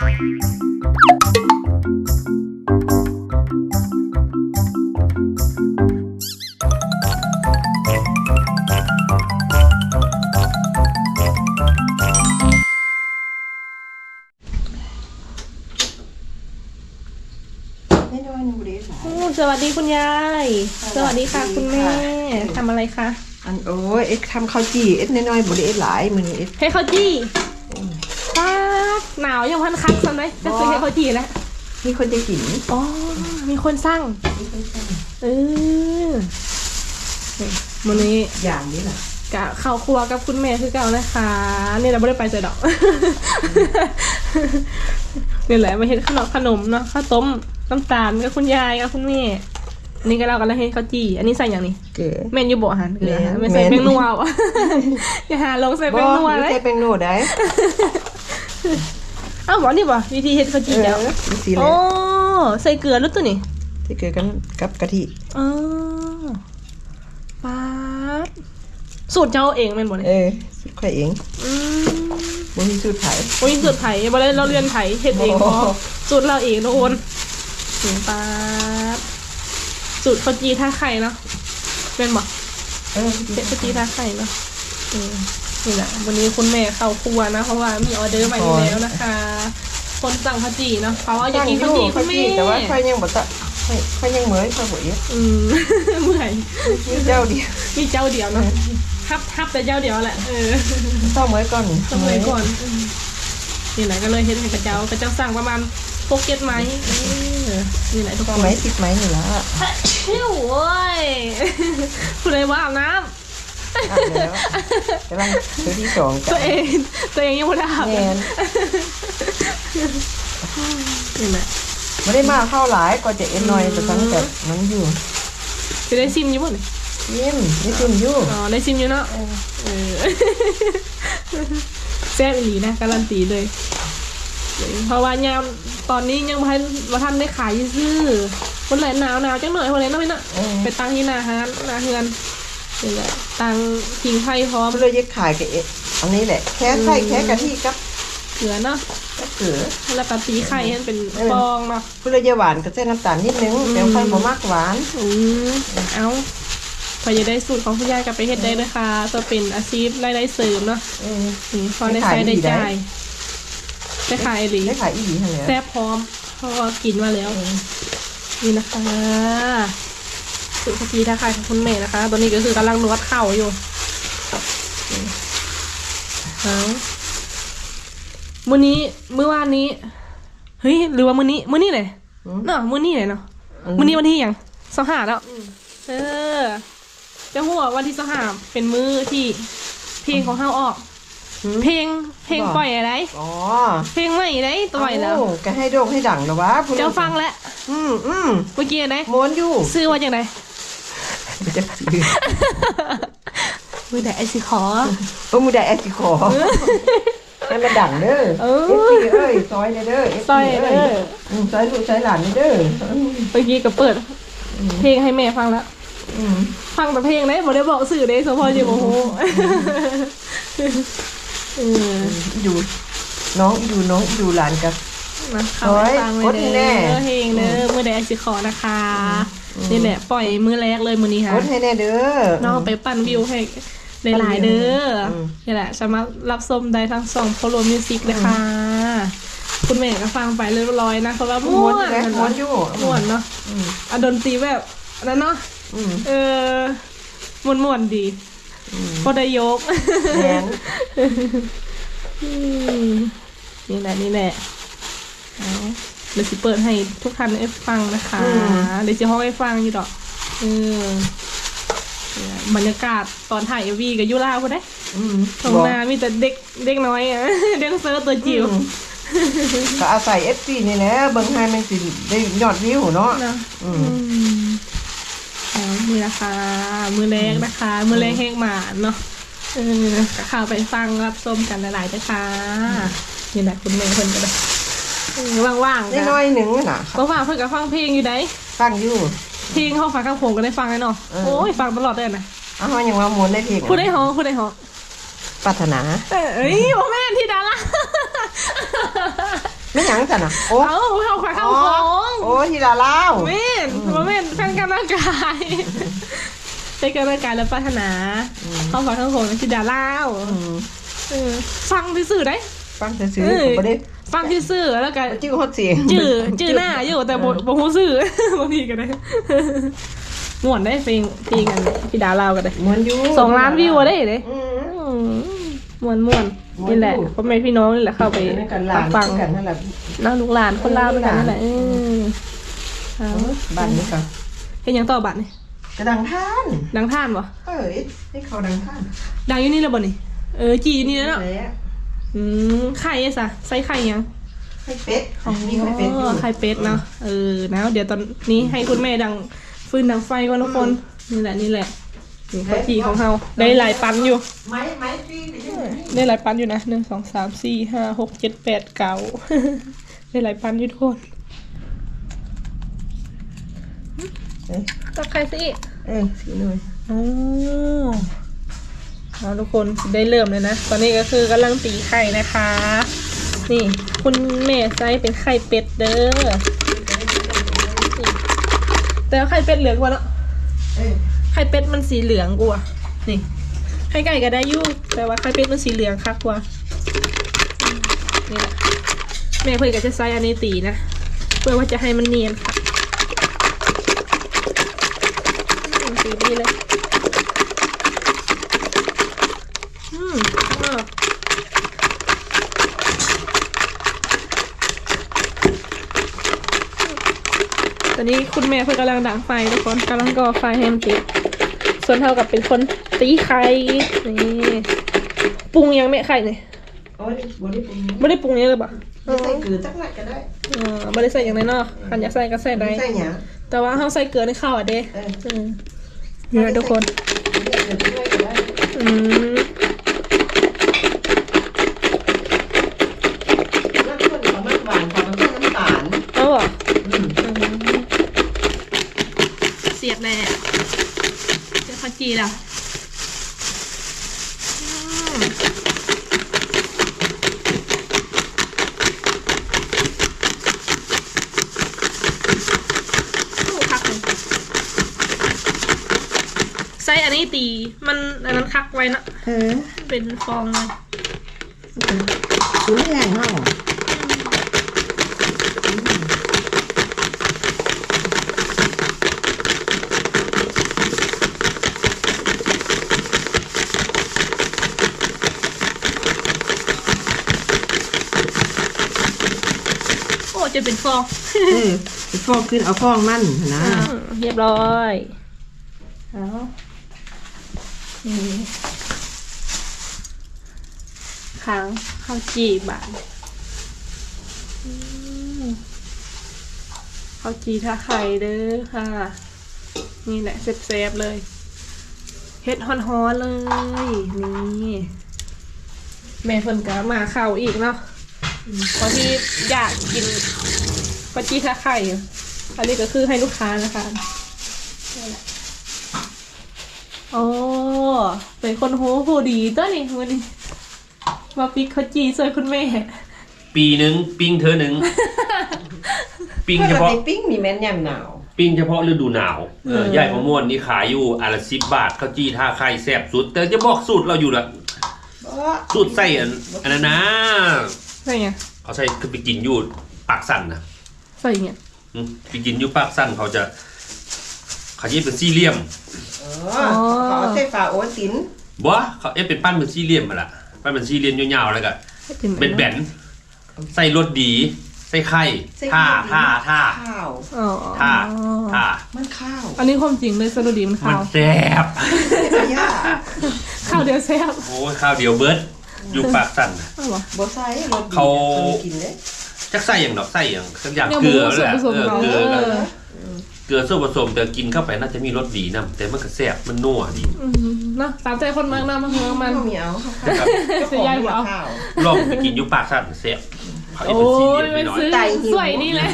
สายอืมสวัสดีคุณยาย สวัสดีค่ะคุณแม่ทำอะไรคะ อันโอ้ยเอ็ดทำข้าวจี่เอ็ดน้อยๆบุรีเอ็ดหลายมือนี้เอ็ดให้ข้าวจี้ป้าดหนาวยังพันคักซ้ำเลยจะซื้อให้ข้าวจี้แล้วมีคนจะกินอ๋อมีคนสั่งเออวันนี้อย่างนี้แหละกะเข้าครัวกับคุณแม่คือเก่านะคะนี่เราไม่ได้ไปเจอดอกนี่แหละมาเห็นขนมขนมเนาะข้าวต้มน้ำตาลกับคุณยายกับคุณแม่อันนี่ก็เรากันแล้วให้ข้าวจี้อันนี้ใส่อย่างนี้เก๋แม่นอยู่บ่อาหารเกลือแม่นไม่ใส่แม่นแป้งนัววะอย่าหาลงใส่บ่แป้งนัวไม่เลยใช่เป็นโน่ได้ อ้าวบอกนี่บ่วิธีเฮ็ดข้าวเอจี่เจ้าอมีสีแล้โอ้วใส่เกลือแล้วตัวนี่ที่เกิดกันกับกะทิอ๋อป๊าดสูตรเจ้าเองแม่นบ่เอเนี่ยอสุดข่อยเองอืมบ่มีสูตรไผ่โอ้ยสูตรไผ่บ่ได้เราเรียนไผ่เฮ็ดเองโอ้พอสูตรเราเองทุกคนถึงป๊าดสูตรข้าวจี่ท่าไข่เนาะแม่นบ่ เออเฮ็ดข้าวจี่ท่าไข่เนาะเออ นี่แหละวันนี้คุณแม่เข้าครัวนะ เพราะว่ามีออเดอร์มาอยู่แล้วนะคะ คนสั่งข้าวจี่เนาะเพราะว่าอยากกินข้าวจี่คุณแม่แต่ว่าข่อยยังบ่ตะข่อยข่อยยังเหมยข่อยบ่เอ็ดอืมเมื่อยมีเจ้าเดียวมีเจ้าเดียวเนาะทับทับแต่เจ้าเดียวแหละเออต้องเหมยก่อนต้องเลยก่อนอืมนี่แหละก็เลยเห็นให้กระเจ้ากระเจ้าสั่งประมาณพกเก็ตไหมเออนี่แหละทุกคต้องนไหมติดไหมนี่ล่ะชิวโว้ยคุณเลยว่าอาบน้ อาบแล้วกำลังตัวที่สองำกัตันวเองตัวเองยังไม่ได้อาบแมเลยนนี่แหละไม่ได้มาเข้าหลายก็จะเอ็นหน่อยแต่ตั้งแต่มันอยู่จะได้ซิมอยู่บ่เนี่ยยิ้มนี่ซิมอยู่อ๋อได้ซิมอยู่เนาะเออแซ่บอีหลีนะการันตีเลยเพราะว่ายามตอนนี้ยังพันมาทันได้ขายซื้อคนไหนหนาวหนาวจังหน่อยคนไหนน้อยน่ะเออไปตั้งที่หนาฮานหนาเฮือน นี่แหละตั้งพิงไพ่พร้อมก็เลยจะขายกับเอ็ดอันนี้แหละ แค่ไข่แค่กะทิกับเกลือเนาะกับเกลือแล้วก็ตีไข่ให้มันเป็นเออฟองเนาะก็เลยจะหวานกับเส้นน้ำตาลนิดนึงแต่ค่อยบ่มากหวานอืมเอาพอจะได้สูตรของคุณยายกลับไปเฮ็ดได้นะคะตัวเป็นอาชีพรายได้เสริมเนาะเออนี่พอได้ใช้ได้จ่ายได้ขายอีหลีได้ขายอีหลีหั่นแหละแซ่บพร้อมเพราะว่ากินมาแล้วนี่นะคะ สูตรข้าวจีท่าคายของคุณแม่นะคะ ตอนนี้ก็คือกำลังนวดเข่าอยู่เอามื้อนี้มื้อวานนี้ เฮ้ยหรือว่ามื้อนี้มื้อนี้เลยเนาะมื้อนี้เลยเนาะมื้อนี้วันที่หยังสองหาแล้วเออจะหัวาวันที่สองหาเป็นมื้อที่เพลงของเฮาออก เพลงเพลงปล่อยอะไรอ๋อเพลงใหม่ได้ตัวใหม่แล้วเอ้าก็ให้โด่งให้ดังแล้ววะผู้เจ้าฟังแล้วอืมอืมเมื่อกี้ไหนม้วนอยู่ ซื้อว่าอย่างไร จะซื้อมือแต่ไอซิขอโอ้มือได้แอสติคอให้มันดังเด้อเอเออ ฟซีเอ้ยซอยเด้อ FC ซอยเด้ออืมซอยลูกซอยหลานเด้อเมื่อกี้ก็เปิด เพลงให้แม่ฟังแล้ว อืมฟังแต่เพลงได้บ่ได้บอกสื่อได้สมพอจิโมโหเอออยู่ น้องอยู่น้องอยู่หลานกับนะเขาให้ฟังเลยโอ้ยกดให้แน่เด้อเพลงเด้อมือแต่ไอซิขอนะคะ นี่แหละปล่อยมือแรกเลยมือนี้ค่ะโคตรให้แน่เด้อน้องไปปั่นวิวให้หลายๆเด้ออมนี่แหละสามารถรับชมได้ทั้งสองโพโลมิวสิกเลยค่ะ คุณแม่ก็ฟังไปเรียบร้อยนะเพราะว่าม่ม้ววนนแหละม้วนอยู่ม่วนเนาะอืมอะดนตรีแบบอันนั้นเนาะอืมเออม่วนม่วนๆดีก็ได้ยกแม่นอืมนี่แหละนี่แหละ เอาเดี๋ยวสิเปิดให้ทุกท่านได้ฟังนะคะเดี๋ยวจะห้องให้ฟังอยู่ดอกเออเนี่ยบรรยากาศตอนถ่ายเอวีกับยุราพอได้อืมตรงนามีแต่เด็กเด็กน้อยอะเด็กเซิร์ฟตัวจิ๋วอืมก็อาศัย FC นี่แหละเบิ่งให้มันสิได้ยอดวิวเนาะเนาะอืมอืมเอามือนะคะ มือแรกนะคะ มือแรกแห้งหมาเนาะเออข่าวไปฟังรับชมกันหลายๆจ้ะค่ะนี่แหละคุณเมย์คนก็ได้เออ ว่างๆกันน้อยๆหนึ่งน่ะว่างๆเพื่อนก็ฟังเพลงอยู่ได้ฟังอยู่ เพลงเขาฟังข้างผมก็ได้ฟังเลยเนาะเออ โอ้ยฟังตลอดเลยนะอ้าวยังว่าม้วนได้เพลงพูดได้หอพูดได้หอปรารถนาเอ้ยโอแม่นที่ดาราไม่หยังจ้ะนะโอ้เอ้าเขาขวายข้าวของโอ้ทีละเล่าวเม่นเพราะเม่นแฟนกันร่างกายเป็นกันร่างกายและปรารถนาเขาขวายข้าวของในชิดาเล่าวอืมเออฟังที่สื่อได้ ฟังซื่อเอ้ๆยผมบ่ได้ฟังที่สื่อแล้วกันจิ้วฮอดเสียงจื่อจื่อหน้าอยู่แต่บ่บ่ฮู้ซื่อบางทีก็ได้ม่วนได้เพลงเพลงกันพี่ดาวเล่าวกันได้ม่วนอยู่สองล้านวิวอะได้เด้อืมอืมม่วนม่วนนี่แหละพ่อแม่พี่น้องนี่แหละเข้าไปไปกันหลานฟังกันนั่นแหละนั่งลูกหลานคนลาวด้วยกันนั่นแหละเออเอาบ้านนี้ก็เห็นยังต่อบัตรนี่กระดังท่านดังท่านบ่เอ้ยให้เขาดังท่านดังอยู่นี่แล้วบ่นี่เออจีอยู่นี่แล้วเนาะแหละ อืมไข่อะสะใส่ไข่ยังให้เป็ดมีให้เป็ดอยู่อ๋อไข่เป็ดเนาะเออนะเดี๋ยวตอนนี้ให้คุณแม่ดังฟืนดังไฟก่อนทุกคนนี่แหละนี่แหละนี่ข้าวจีของเฮาได้หลายปันอยู่ ไม้ไม้ที่ไปที่ไหนได้หลายปันอยู่นะหนึ่งสองสามสี่ห้าหกเจ็ดแปดเก้าได้หลายปันอยู่ทุกคนเอ้ยตักไข่สิเอ้ยสีหน่อยอ๋อ เอาทุกคนได้เริ่มเลยนะ ตอนนี้ก็คือกำลังตีไข่นะคะ นี่คุณแม่ไซส์เป็นไข่เป็ดเด้อนี่แต่ว่าไข่เป็ดเหลืองกว่าเนาะไข่เป็ดมันสีเหลืองกว่านี่ไข่ไก่ก็ได้อยู่แต่ว่าไข่เป็ดมันสีเหลืองคักกว่านี่แหละแม่เพื่อนก็จะใส่อันนี้ตีนะเพื่อว่าจะให้มันเนียนค่ะสีดีเลย อืมอะตอนนี้คุณแม่เพื่อนกำลังดังไฟทุกคนกำลังก่อไฟให้มันติด ส่วนเท่ากับเป็นคนตีไข่นี่ปรุงยังแม่ไข่เนี่ยโอ้ยบริปุงไม่ได้ปรุงยังเลยปะไม่ใส่เกลือจักหน่อยก็ได้เออไม่ได้ใส่อย่างไรเนาะขันอยากใส่ก็ใส่ได้ไม่ใส่หยังแต่ว่าเขาใส่เกลือในข้าวอะเด้เออเออนี่นะทุกคนเกลือจักหน่อยก็ได้อืม เจ้าข้าวจีล่ะอืมโอ้คักเลยใส่อันนี้ตี มันอันนั้นคักไว้นะเออเป็นฟองเลย คุณแรงเนาะ จะเป็นฟองเออไปฟอกขึ้นเอาฟองมันนะอ่าเรียบร้อยเอานี่ค้างข้าวจีบานอืมข้าวจีท่าไข่เด้อค่ะ นี่แหละเซฟๆเลย เฮ็ดฮอนๆเลย นี่ แม่เพิ่นก็มาเข่าอีกเนาะ เพราะที่อยากกินข้าวจีท่าไข่อยู่อันนี้ก็คือให้ลูกค้านะคะนี่แหละโอ้เป็นคนโหผู้ดีตัวนี้วันนี้มาปิกข้าวจีสวยคุณแม่ ปีหนึ่งปิ้งเธอหนึ่งปิ้งเพื่อเฉจะพาะไปปิ้งมีแม่นยำหนาวปิ้งเฉพาะฤดูหนาวเออเออใหญ่มะม่วนนี่ขายอยู่อันละสิบบาทข้าวจี้ท่าไข่แซ่บสุด แต่จะบอกสูตรเราอยู่ละสูตรใส่อันอันนั้นนะ ใส่ไงเขาใส่คือไปกินอยู่ปากสั่นนะใส่ไงอืมไปกินอยู่ปากสั่นเขาจะเขาจะเป็นสี่เหลี่ยมเออขอใส่ฝาโอนตินบ่เขาเอ๊ะเป็นปั้นเป็นสี่เหลี่ยมมาละปั้นเป็นสี่เหลี่ยมยาวๆแล้วก็เป็นแบนๆใส่รสดี ใส่ไข่ท่าท่าท่าข้าวอ๋อท่าท่ามันข้าว อันนี้ความจริงเลยสรุปดีมันมัข้านวแซ่บย่าข้าวเดียวแซ่บโอ้ยข้าวเดียวเบิร์ด อยู่ปากสั่นน่ะอ้าวเหรอ บ่ใส่รสดีเขา กินเลยจักใส่อย่างดอกใส่อย่างสักอย่างเนี่ยเกลือหมูแหละส่วนผสมเออเขาเกลือเอก็อเกลือส่วนผสมแต่กินเข้าไปน่าจะมีรสดีนะแต่มันก็แซ่บมันนัวดีอืมเนาะตามใจคนมากนะมันเมืองมันก็มีเอาข้าวนะครับเจ้าของยายมีบอกเอาข้าวลองไปกินอยู่ปากสั่นแซ่บ เขาเอ็ดโอ้เป็นสี่เหลี่ยมไปหน่อยยมันซื้อไตหิว สวยนี่แหละ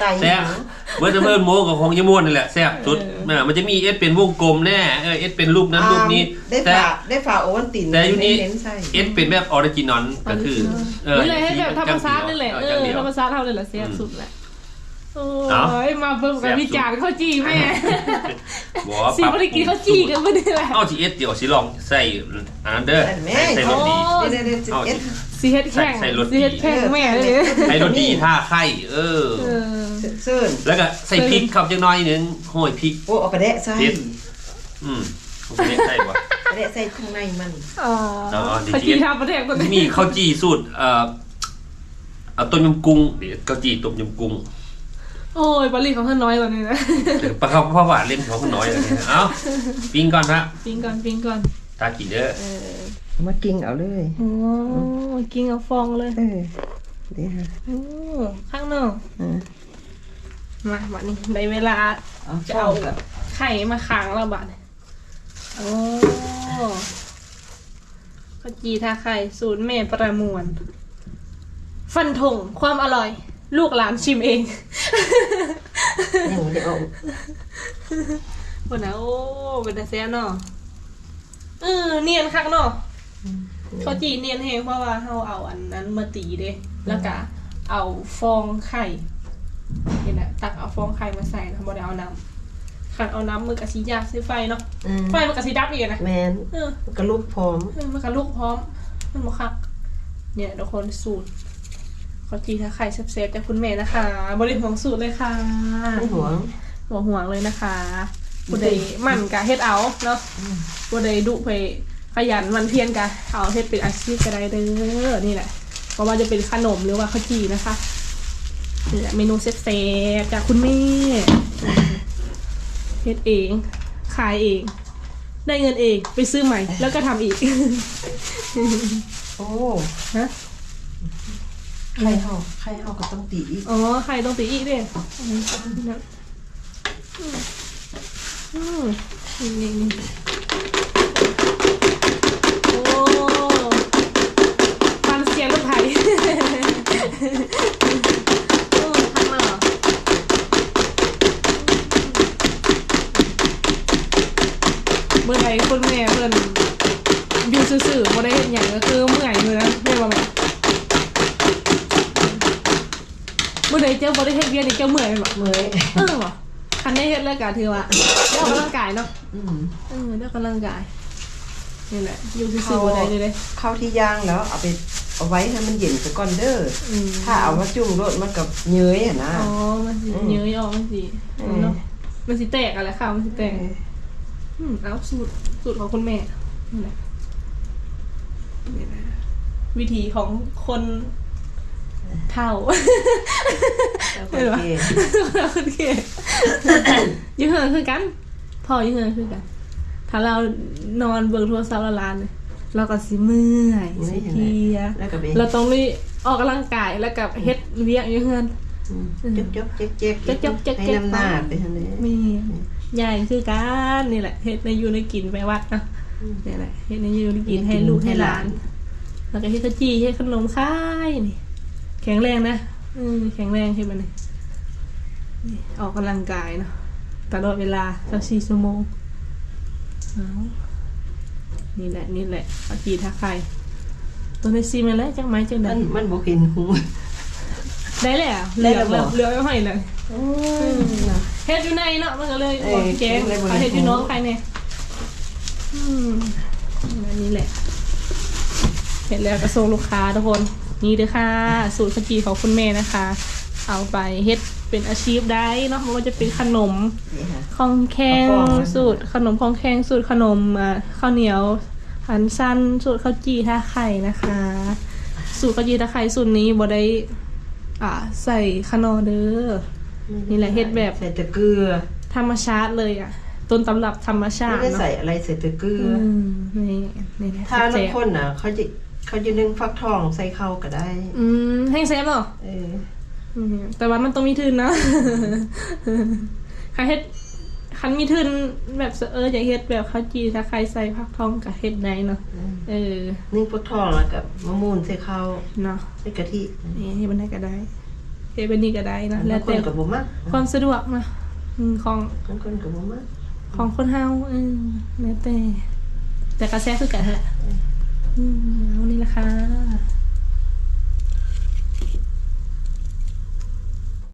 ไตแซ่บเมื่อจะเพิ่มโมกับของยมวนนี่แหละแซ่บสุดเออมันจะมีเอสเป็นวงกลมแน่เออเอสเป็นรูปนั้นรูปนี้ ได้แต่ ฝาได้ฝาโอวันตินแต่อยู่นี่ เน้นๆใส่เอสเป็นแบบออริจินอลก็คือเออนี่เลยให้แบบธรรมชาตินี่แหละเอจังอดียวธรรมชาติเท่าเลยแหละเสียสุดแหละโเอ้าอ้ยมาเบิ่งกับวิจารณ์ข้าวจีแม่บอกว่าสีบริกินข้าวจีกันไม่ได้แหละ เอาทีเอสเดี๋ยวสิลองใส่อันนั้นเด้อใส่รสดีโอ้เดี๋ยวเดี๋ยวเดี๋ยวเอาเอ็ด สีเฮ็ดแข่งใส่รสดีสีเฮ็ดแข่งแม่เลยใส่รสดีท่าไข่เออ เออเซิร์นแล้วก็ใส่พริกครับจังน้อยหนึงโห้อยพริก โอ้เอากระเดะใส่เผ็ดอืมผมไม่ได้ใส่บ่ กระเดะใส่ข้างในมันอ๋อเอาเอาเดี๋ยวข้าวจีทำประเทศคนที่มีข้าวจี่สูตรเอ่อเอาต้มยำกุ้งเดี๋ยวข้าวจี่ต้มยำกุ้งโอ้ยบริของเพื่อนน้อยกว่านี้นะเดี๋ยวปลาข้าวพ่อหวานเล่นของคนน้อยเลยเนี่ยเอาปิ้งก่อนฮะปิ้งก่อนปิ้งก่อนตากินเด้อเออเอา มากินเอาเลยโอ้กินเอาฟองเลยเออเดี๋ยวฮะโอ้ข้างนอกเออมาบัดนี้ได้เวลาเอาจะจะเอาเอาไข่มาค้างแล้วบัดนี้โอ้ข้าวจีท่าไข่สูตรแม่ประมวล ฟันธงความอร่อย ลูกหลานชิมเองอย่างเดี๋ยวเอาบนนะโอ้เป็นตาแซ่บเนาะเออเนียนคักเนาะ เขาจีเนียนแฮงเพราะว่าเฮาเอาอันนั้นมาตีเด้แล้วก็เอาฟองไข่เห็นไหมตักเอาฟองไข่มาใส่นะบ่ได้เอาน้ำคันเอาน้ำมือกับสียากใส่ไฟเนาะอืมไฟมันกับสีดับอีกนะแมนเออกระลูกพร้อมเออมันกับลูกพร้อม มันบ่คัก เนี่ยทุกคนสูตรเขาจีถ้าไข่เซฟๆจากคุณแม่นะคะบริหวงสูตรเลยค่ะไม่หวงหัวห่วงเลยนะคะผู้ใดหมั่นกะเฮ็ดเอาเนาะผู้ใดดุไป ขยันหมันเพียรกะเอาเฮ็ดเป็นอาชีพก็ได้เด้อนี่แหละเพราะว่าจะเป็นขนมหรือว่าข้าวจีนะคะนี่แหละเมนูเซ็ตๆจากคุณแม่เฮ็ดเองขายเอง ได้เงินเองไปซื้อใหม่ แล้วก็ทำอีก โอ้ฮะไข่เห่าไข่เห่าก็ต้องตีอีก อ๋อไข่ต้องตีอีกเด้อืมอืมนี่นี่นี่โอ้ฟันเสียงลูกไผ่ โอ้ทักมาเหรอเมื่อใดคุณแม่เพิ่นอยู่ซื่อๆบ่ได้เห็นอย่างก็คือเมื่อยเลยนะแม่ว่าแม่เมื่อใดเจ้าบ่ได้เฮ็ดเวียนนี่เจ้าเมื่อยแม่นบ่เมื่อยเออว่ะคันได้เฮ็ดแล้วก็ถือว่าได้ออกกำลังกายเนาะอืมเออได้ออกกำลังกายนี่แหละอยู่ซื่อๆบ่ได้เลยเด้ เข้าที่ย่างแล้วเอาไป เอาไว้ให้มันเย็นซะก่อนเด้ออืมถ้าเอามาจุ่มรสมันกับเย้ยอะนะอ๋อมันสิอืมเยอะออกมันสิอืมเนาะมันสิแตกอะไรค่ะมันสิแตกอืมเอาสูตรสูตรของคุณแม่นี่แหละนี่นะวิธีของคนเท่าโอเคโอเคอยังเหินคือกัน พออยังเหินคือกัน ถ้าเรานอนเบิ่งโทรศัพท์ละลานเนี่ย เราก็สิเมื่อยสิเพลียแล้วก็ไปเราต้องรีออกกำลังกายแล้วกับเฮ็ดเวียกอยังเหินจบจบเจ๊กเจ๊กจ๊กจ๊กจ๊กให้น้ำหน้าไปทางนี้มีใหญ่คือกันนี่แหละเฮ็ดในอยู่ในกินไปวัดเนาะนี่แหละเฮ็ดในอยู่ในกินให้ลูกให้หลาน แล้วก็เฮ็ดข้าวจี่เฮ็ดขนมค่ายนี่ แข็งแรงนะอืมแข็งแรงขึ้นมานี่นี่ออกกำลังกายเนาะตลอดเวลา24ชั่วโมงเอา นี่แหละนี่แหละข้าวจี่ทักไข่ตัวในซีมันแล้วจังไหมจังไดมันมันบ่เห็นหูได้แล้วเหได้ลือแล้วแล้วบ่เหลือไว้ให้เลยโอ้ยนะเฮ็ดอยู่ในเนาะมันก็เลยเอ้ยบอกแกงเฮ็ดเลยบ่เขาเฮ็ดอยู่ได้น้องใครเนี่ยอืมอันนี้แหละเห็นแล้วกระส่งลูกค้าทุกคน นี่เด้อค่ะ สูตรขจีของคุณแม่นะคะ เอาไปเฮ็ด เป็นอาชีพได้เนาะมันก็จะเป็นขนมนี่ค่ะของแข็งเอาฟองมาสูตร ขนมของแข็งสูตรขนมอ่าข้าวเหนียวหันสั้นสูตรข้าวจีท่าไข่นะคะ สูตรข้าวจีท่าไข่สูตรนี้บ่ได้อ่าใส่ขนอเด้อนี่แหละเฮ็ดแบบใส่แต่เกลือธรรมชาติเลยอะต้นตำรับธรรมชาไม่ติได้เนาะใส่อะไรใส่แต่เกลืออือมนี่นี่แหละถ้าแซ่น้ำบข้นน่ะเขาจะเขาจะนึ่งฟักทองใส่เข้าก็ได้ อืมให้เซฟเหรอเอออืม แต่ว่ามันต้องมีทุนนะใครเฮ็ดคันมีทุนแบบเอออยากเฮ็ดแบบข้าวจีถ้าใครใส่ผักทองกับเฮ็ดได้เนาะเออนึ่งฟักทองแล้วกับมะม่วงใส่ข้าวเนาะใส่กะทินี่เฮ็ดบันไดก็ได้เฮ็ดบันนี้ก็ได้นะแล้แล้ววคแต่นกับบ่มักความสะดวกเนาะอืมของบางคนกับบ่มักของคนเฮาเออแล้วแต่แต่กระแสคือกันแหละอืมเอานี่แหละค่ะ